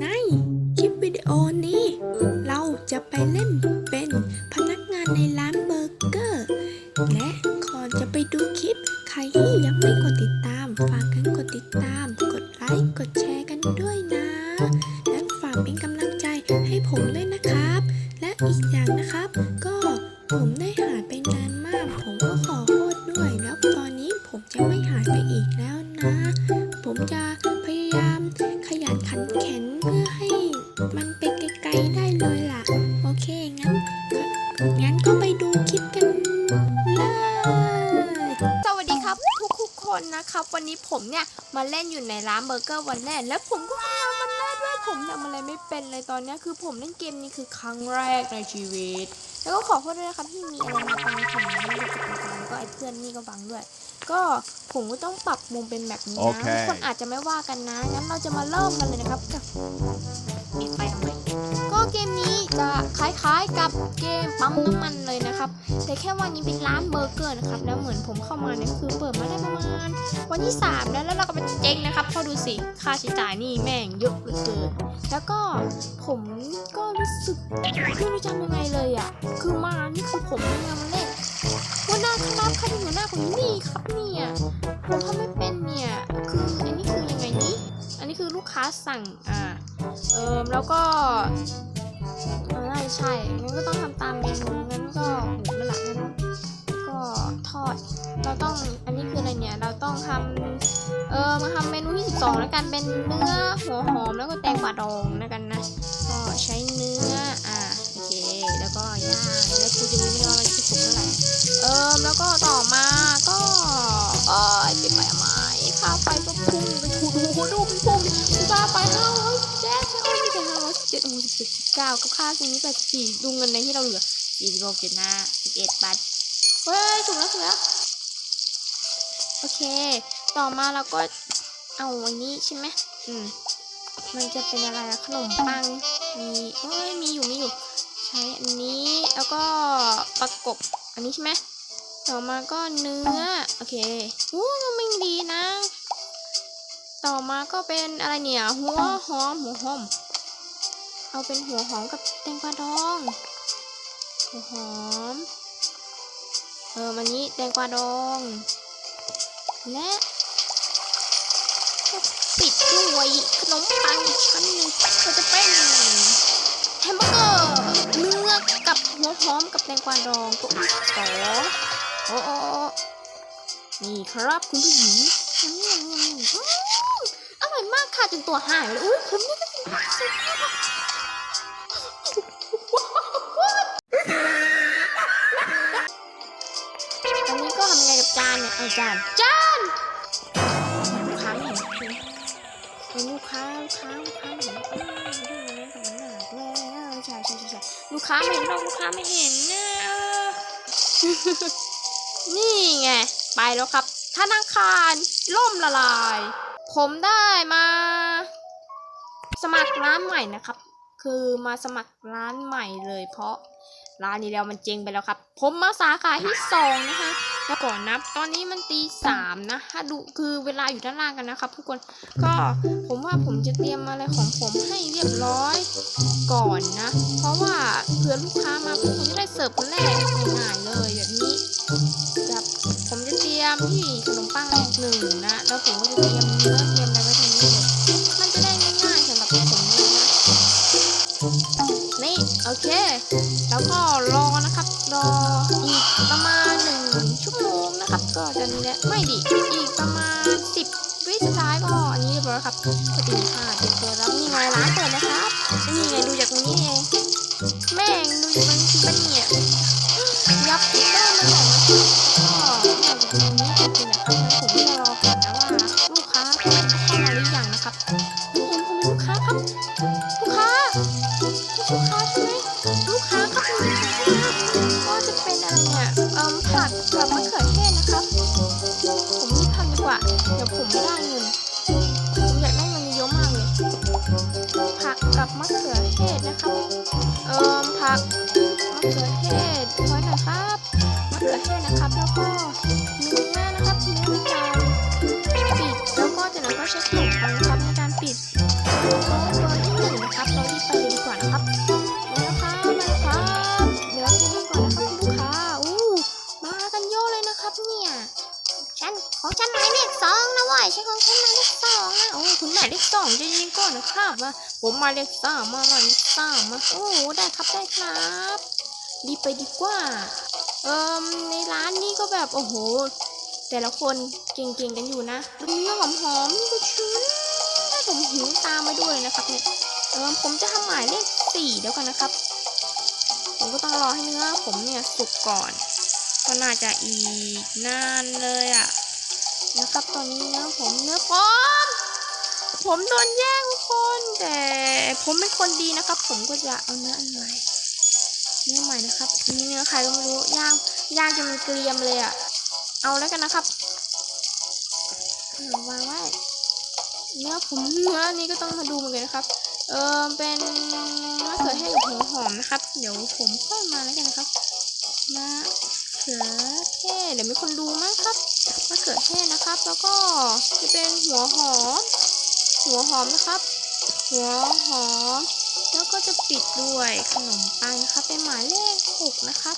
ในคลิปวิดีโอนี้ เราจะไปเล่น ในร้านเบอร์เกอร์วันแรกแล้วผมก็มาวันแรกด้วยผมทำอะไรไม่เป็นเลยตอนเนี้ยคือผมเล่นเกมนี้คือครั้งแรกในชีวิต แล้วก็ขอโทษด้วยนะครับที่มีอะไรมาบังผมนะไม่ได้ติดตามแล้วก็ไอ้เพื่อนนี่ก็บังด้วย ก็ผมก็ต้องปรับมุมเป็นแบบนี้โอนะเคทุกคนอาจจะไม่ว่ากันนะงั้นเราจะมาเริ่มกันเลยนะครับกับปิดไฟ จะคล้ายๆกับเกมปั๊มน้ำมันเลยนะครับ แต่แค่วันนี้เป็นร้านเบอร์เกอร์นะครับ แล้วเหมือนผมเข้ามาเนี่ยคือเปิดมาได้ประมาณ วันที่ 3 แล้วแล้วเราก็ไปเจ๊งนะครับเพอดูสิค่าใช้จ่ายนี่แม่งเยอะเหลือเกินแล้วก็ผมก็รู้สึกไม่รู้จะทำยังไงเลยอะคือมานี่คือผมทำงานมาเล่นวันหน้าครับครเป็นหัวหน้าคนนี้ครับเนี่ยผมทำไม่เป็นเนี่ยคืออันนี้คือยังไงนี้ อันนี้คือลูกค้าสั่งอ่าเอิมแล้วก็ น่าจะใช่งั้นก็ต้องทำตามเมนูงั้นก็หมูหละงั้นก็ทอด เราต้อง อันนี้คืออะไรเนี่ย เราต้องทำเออ มาทำเมนูที่ 12 แล้วกัน เป็นเนื้อหัวหอมแล้วก็แตงกวาดองแล้วกันนะ ก็ใช้เนื้อ อ่า โอเค แล้วก็ย่างแล้วกูจะรู้ไม่ว่ามันคือสุกเมื่อไหร่ เออแล้วก็ต่อมาก็ เออปิดไฟไหมค่าไฟก็พุ่งไปถูดูดูดูมันพุ่งค่าไฟห้าร้ยเจ็ ดเอ้ยไม่ใช่ห้าร้อยสิบเจ็ดโอ้สิบเจ็ดสิบเก้ากับค่าตรงนี้แปดสี่ดูเงินในที่เราเหลือสี่สิบหกจุดห้าสิบเอ็ดบาทเฮ้ยถูกแล้วถูกแล้วโอเค ต่อมาเราก็เอาอันนี้ใช่ไหมอืมมันจะเป็นอะไรอะขนมปังมีเอ้ยมีอยู่มีอยู่ ใช้อันนี้แล้วก็ประกบอันนี้ใช่ไหมต่อมาก็เนื้อโอเคอู้มันดีนะ ต่อมาก็เป็นอะไรเนี่ย หัวหอมหัวหอม เอาเป็นหัวหอมกับแตงกวาดอง หัวหอม เออมันนี้แตงกวาดอง และปิดด้วยขนมปังอีกชั้นหนึ่งก็จะเป็นแฮมเบอร์เกอร์เนื้อกับหัวหอมกับแตงกวาดองตัวที่สองโอ้โอ้โอนี่ครับคุณผู้หญิงอร่อยมากค่ะจนตัวหายเลยอุ้ยผมนี่ จานเนี่ยเอาจานจานลูกค้าไม่เห็นเป็นลูกค้าลูกค้าลูกค้าไม่เห็นอืมดูนะแต่มันหนักแล้วใช่ใช่ใช่ใช่ลูกค้าไม่เห็นเราลูกค้าไม่เห็นนะเออนี่ไงไปแล้วครับธนาคารล่มละลาย ผมได้มา สมัครร้านใหม่นะครับ คือมาสมัครร้านใหม่เลย เพราะร้านนี้แล้วมันเจ๊งไปแล้วครับ ผมมาสาขาที่สองนะคะ แล้วก่อนนับ ตอนนี้มันตีสามนะถ้าดูคือเวลาอยู่ด้านล่างกันนะครับทุกคนก็ผมว่าผมจะเตรียมอะไรของผมให้เรียบร้อยก่อนนะ เพราะว่าเผื่อลูกค้ามาผมจะได้เสิร์ฟคนแรกง่ายๆเลยแบบนี้แบบผมจะเตรียมที่ขนมปังหนึ่งนะ แล้วผมก็จะเตรียมเนื้อเตรียมอะไรไว้ตรงนี้เลยมันจะได้ง่ายๆสำหรับผมเลยนะนี่โอเค แล้วก็รอ ก็จะนี้แหละไม่ดิอีกประมาณสิบวิสุดท้ายก็อันนี้เรียบร้อยครับก็ตีห้าเตรียมตัวแล้วนี่ไงร้านเปิดนะครับ นี่ไงดูจากตรงนี้เองแม่งดูจากตรงนี้สิเป็นเนี่ยยับพิเตอร์มันบอกว่าก็ดูจากตรงนี้จริงๆนะครับผมจะรอก่อนนะว่าลูกค้าเข้ามาหรือยังนะครับนี่เห็นผมเป็นลูกค้าครับ ครับว่าผมมาเลขสามามาเลขสามมา โอ้ได้ครับได้ครับรีไปดีกว่า เอิมในร้านนี้ก็แบบโอ้โห แต่ละคนเก่งๆกันอยู่นะเนื้อหอมๆนี่ก็ชื้นให้ผมหิวตามมาด้วยนะครับเนี่ย เอิมผมจะทำหมายเลขสี่เดี๋ยวกันนะครับ ผมก็ต้องรอให้เนื้อผมเนี่ยสุกก่อน ก็น่าจะอีกนานเลยอะนะครับตอนนี้เนื้อผมเนื้อผม ผมโดนแย่งทุกคนแต่ผมเป็นคนดีนะครับ ผมก็จะเอาเนื้ออันใหม่เนื้อใหม่นะครับนี่เนื้อใครก็ไม่รู้ย่างย่างจนมันเกรียมเลยอะเอาแล้วกันนะครับวางไว้เนื้อผมเนื้อนี้ก็ต้องมาดูเหมือนกันนะครับ เออเป็นมะเขือเทศกับหัวหอมนะครับ เดี๋ยวผมค่อยมาแล้วกันนะครับมะเขือเทศเดี๋ยวมีคนดูมั้งครับมะเขือเทศนะครับ แล้วก็จะเป็นหัวหอม หัวหอมนะครับ หัวหอม แล้วก็จะปิดด้วยขนมปังนะครับเป็นหมายเลขหกนะครับ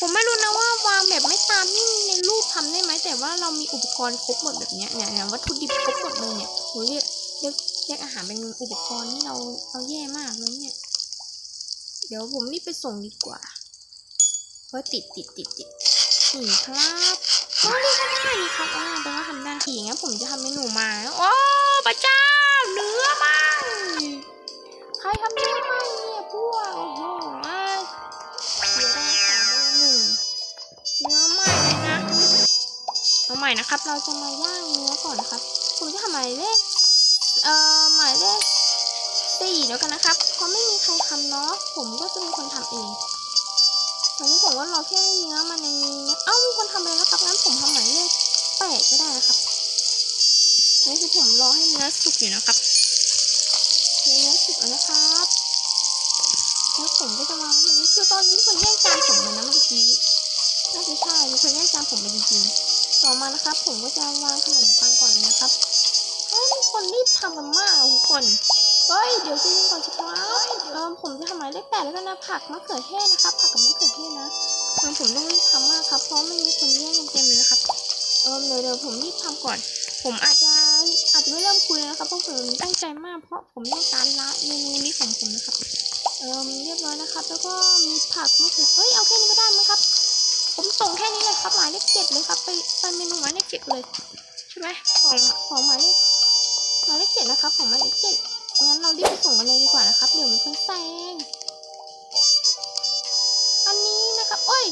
ผมไม่รู้นะว่าวางแบบไม่ตามที่ในรูปทำได้ไหมแต่ว่าเรามีอุปกรณ์ครบหมดแบบเนี้ยเนี่ยเนี่ยวัตถุดิบครบหมดเลยเนี่ยโหเรียกเรียกเรียกอาหารเป็นอุปกรณ์ที่เราเราแย่มากเลยเนี่ย เดี๋ยวผมรีบไปส่งดีกว่าเฮ้ยติดติดติดติดนี่ครับก็นี่ก็ได้นี่ครับอ่าแต่ว่าทำได้ทีอย่งเงี้ยผมจะทำเมนูมาโอ้ พระเจ้าเนื้อไหมใครทำเนื้อไหมเนี่ยพวกโอ้โหเสียดายของหนึ่งเนื้อไหมเลยนะเอาใหม่นะครับ เราจะมาย่างเนื้อก่อนนะครับผมจะทำหมายเลขเอ่อหมายเลขสี่เดี๋ยวกันนะครับเพราะไม่มีใครทำเนาะผมก็จะเป็นคนทำเองตอนนี้ผมว่ารอแค่เนื้อมันในนี้เอ้ามีคนทำไปแล้ว อให้เนื้อสุกอยู่นะครับเนื้อสุกแล้วนะครับแล้วผมก็จะวางไว้ตรงนี้คือตอนนี้มีคนแย่งจานผมไปนะเมื่อกี้น่าจะใช่มีคนแย่งจานผมไปจริงๆต่อมานะครับ ผมก็จะวางขนมปังก่อนนะครับเฮ้ยมีคนรีบทำกันมากทุกคนเฮ้ยเดี๋ยวจะยิงก่อนสิครับเออผมจะทำหมายเลขแปดแล้วกันนะผักมะเขือเทศนะครับ ผักกับมะเขือเทศนะเออผมต้องรีบทำมากครับ เพราะไม่มีคนแย่งกันเต็มเลยนะครับ เออเดี๋ยวเดี๋ยวผมรีบทำก่อน ผมอาจจะ อาจจะไม่เริ่มคุยนะครับเพราะผมตั้งใจมากเพราะผมต้องการละเมนูนี้ของผมนะครับเอ่อเรียบร้อยนะครับ แล้วก็มีผักมะเขือเอ้ยเอาแค่นี้ก็ได้มั้งครับ ผมส่งแค่นี้เลยครับหมายเลขเจ็ดเลยครับไปไปเมนูหมายเลขเจ็ดเลยใช่ไหมของของหมายเลขหมายเลขเจ็ดนะครับของหมายเลขเจ็ดงั้นเรารีบไปส่งกันเลยดีกว่านะครับ เดี๋ยวมันเพิ่งแซงอันนี้นะครับเอ้ย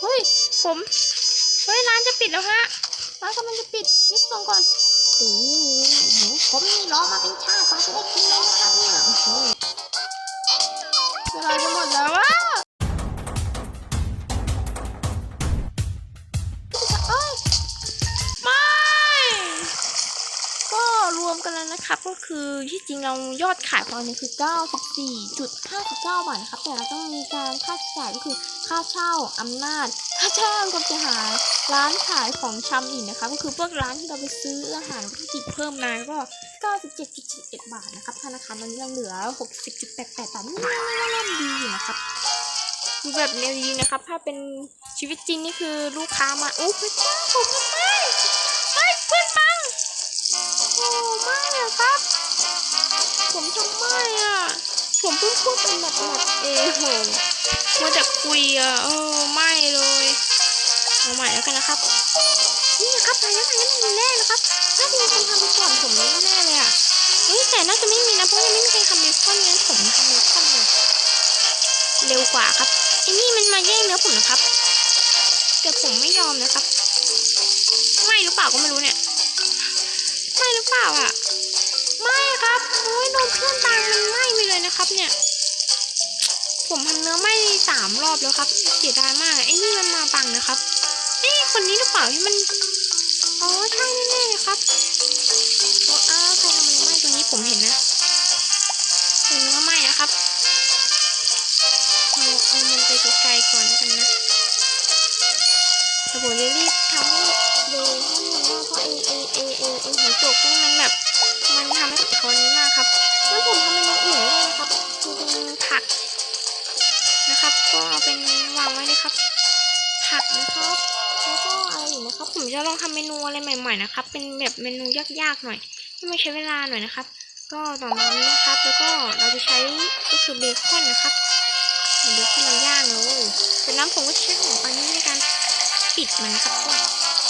เฮ้ยผมเฮ้ยร้านจะปิดแล้วฮะร้านกำลังจะปิดรีบส่งก่อน โอ้โหผมนี่รอมาเป็นชาติกว่าจะได้กินแล้วนะครับเนี่ยเวลาจะหมดแล้วว่ะเอ้ยไม่ ก็รวมกันแล้วนะครับ ก็คือที่จริงเรายอดขายตอนนี้คือ 94.59 บาทนะครับ แต่เราต้องมีการค่าใช้จ่ายก็คือค่าเช่าอำนาจ ค่าช่างก็จะหายร้านขายของชำอีกนะคะก็คือพวกร้านที่เราไปซื้ออาหารวัตถุดิบเพิ่มมาก็ 97.71 บาทนะครับธนาคารมันยังเหลือ 60.88 บาทนี่เล่มดีอยู่นะครับดูแบบเนวดีนะครับ ถ้าเป็นชีวิตจริงนี่คือลูกค้ามาโอ้พระเจ้าขอบคุณมเผมเพิ่งพูดเป็นแบบแบบเองโหมัวแต่คุยอะเออไม่เลยเอาใหม่แล้วกันนะครับ นี่นะครับไปแล้วไปแล้วมันแน่นะครับน่าจะมีคนทำไปก่อนผมแน่ๆเลยอะเฮ้ยแต่น่าจะไม่มีนะเพราะยังไม่มีใครทำเบคอนงั้นผมทำเบคอนเลยเร็วกว่าครับไอ้นี่มันมาแย่งเนื้อผมนะครับ แต่ผมไม่ยอมนะครับ ไม่หรือเปล่าก็ไม่รู้เนี่ย ไม่หรือเปล่าอะไม่ครับ โดนเพื่อนตามมันไหม้ไปเลยนะครับ เนี่ย ผมทำเนื้อไหม้สามรอบแล้วครับเสียดายมากไอ้นี่มันมาบังนะครับเอ้คนนี้หรือเปล่าที่มันอ๋อใช่แน่ๆเลยครับโอ้อ้าใครทำเนื้อไหม้ตัวนี้ผมเห็นนะเป็นเนื้อไหม้นะครับเอาเอามันไปไกลๆก่อนกันนะแต่ผมจะรีบทำให้เร็วให้มันได้เพราะไอไอไอไอไอหัวโจกนี่มันแบบ มันทำให้เขานี้มากครับ แล้วผมทำเป็นอย่างอื่นได้นะครับคือเป็นผักนะครับ ก็เอาเป็นวางไว้เลยครับ ผักนะครับแล้วก็อะไรอีกนะครับ ผมจะลองทำเมนูอะไรใหม่ๆนะครับ เป็นแบบเมนูยากๆหน่อยไม่ใช้เวลาหน่อยนะครับ ก็ต่อมานี้นะครับ แล้วก็เราจะใช้ก็คือเบคอนนะครับเอาเบคอนมาย่างเลยจากนั้นผมก็ใช้ของปังนี้ในการปิดมันนะครับก็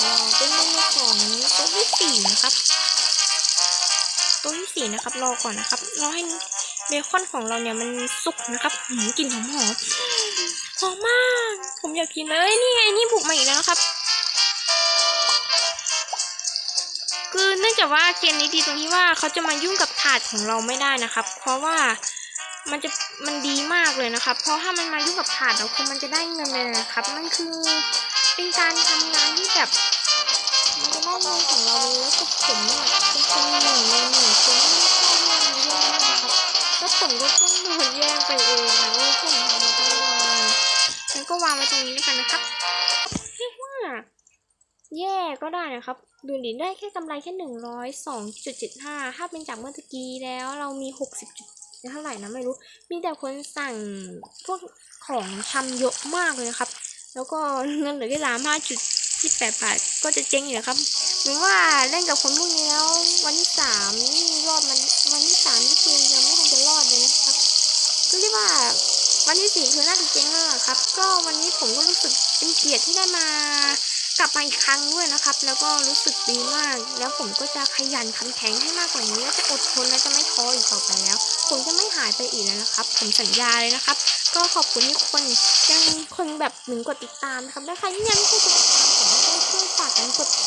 รอเป็นเมนูของโต๊ะที่สี่นะครับโต๊ะที่สี่นะครับรอก่อนนะครับรอให้เบคอนของเราเนี่ยมันสุกนะครับหืมกลิ่นหอมหอมหอมมาก ผมอยากกินเลยนี่ไงนี่บุกมาอีกแล้วนะครับ คือเนื่องจากว่าเกมนี้ดีตรงที่ว่าเขาจะมายุ่งกับถาดของเราไม่ได้นะครับ เพราะว่ามันจะมันดีมากเลยนะครับ เพราะถ้ามันมายุ่งกับถาดเราคือมันจะได้เงินเลยนะครับนั่นคือเป็นการทำงานที่แบบ มันจะได้เงินของเราเลยแล้วก็ผมเนี่ยเป็นคนหนึ่งในหนึ่งคนที่ชอบเรื่องนี้แย่มากนะครับแล้วผมก็ต้องโดนแย่งไปเองนะว่าผมทำมาตั้งนานงั้นก็วางไว้ตรงนี้แล้วกันนะครับเรียกว่าแย่ก็ได้นะครับ ดูดิได้แค่กำไรแค่หนึ่งร้อยสองจุดเจ็ดห้าถ้าเป็นจากเมื่อกี้แล้วเรามีหกสิบจุดเท่าไหร่นะไม่รู้ มีแต่คนสั่งพวกของชำเยอะมากเลยนะครับ แล้วก็เงินเหลือแค่สามห้าจุด ที่แปดบาทก็จะเจ๊งอยู่แล้วครับหมือว่าเล่นกับคนพวกนี้แล้ววันที่สามนี่รอดมันวันที่สามนี่คือยังไม่ทันจะรอดเลยนะครับก็เรียกว่าวันที่สี่คือน่าจะเจ๊งแล้วครับ ก็วันนี้ผมก็รู้สึกเป็นเกียรติที่ได้มากลับมาอีกครั้งด้วยนะครับ แล้วก็รู้สึกดีมาก แล้วผมก็จะขยันขันแข็งให้มากกว่านี้และจะอดทนและจะไม่ท้ออีกต่อไปแล้ว ผมจะไม่หายไปอีกแล้วนะครับ ผมสัญญาเลยนะครับ ก็ขอบคุณทุกคนยังคนแบบหนึ่งกดติดตามนะครับและใครที่ยังไม่กดติดตาม ผ